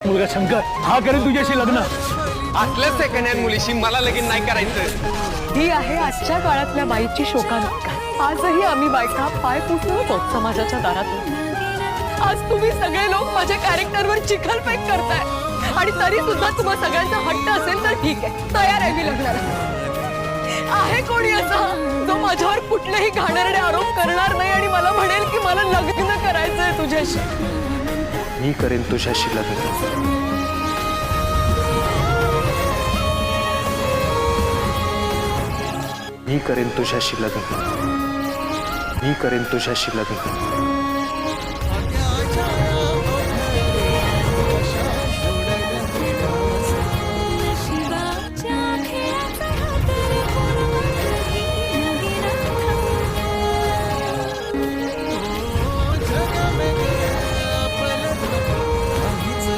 मुलगा शंकर हा करेल तुझ्याशी लग्न. असल्या सेकंड हँड मुलीशी मला लगीन नाही करायचं ही आहे आजच्या काळातल्या बाईची शोकांतिका आजही आम्ही बायका पाय पुसत आहोत समाजाच्या दारातून. आज तुम्ही सगळे लोक माझ्या कॅरेक्टरवर चिखलफेक करताय. आणि तरी सुद्धा तुम्हा सगळ्यांचा हट्ट असेल तर ठीक आहे. तयार आहे मी लग्नाला. आहे कोणी असा जो माझ्यावर कुठलेही घाणेरडे आरोप करणार नाही आणि मला म्हणेल की मला लग्न करायचंय तुझ्याशी? मी करेन तुझ्याशी लग्न. मी करेन तुझ्याशी लग्न. मी करेन तुझ्याशी लग्न.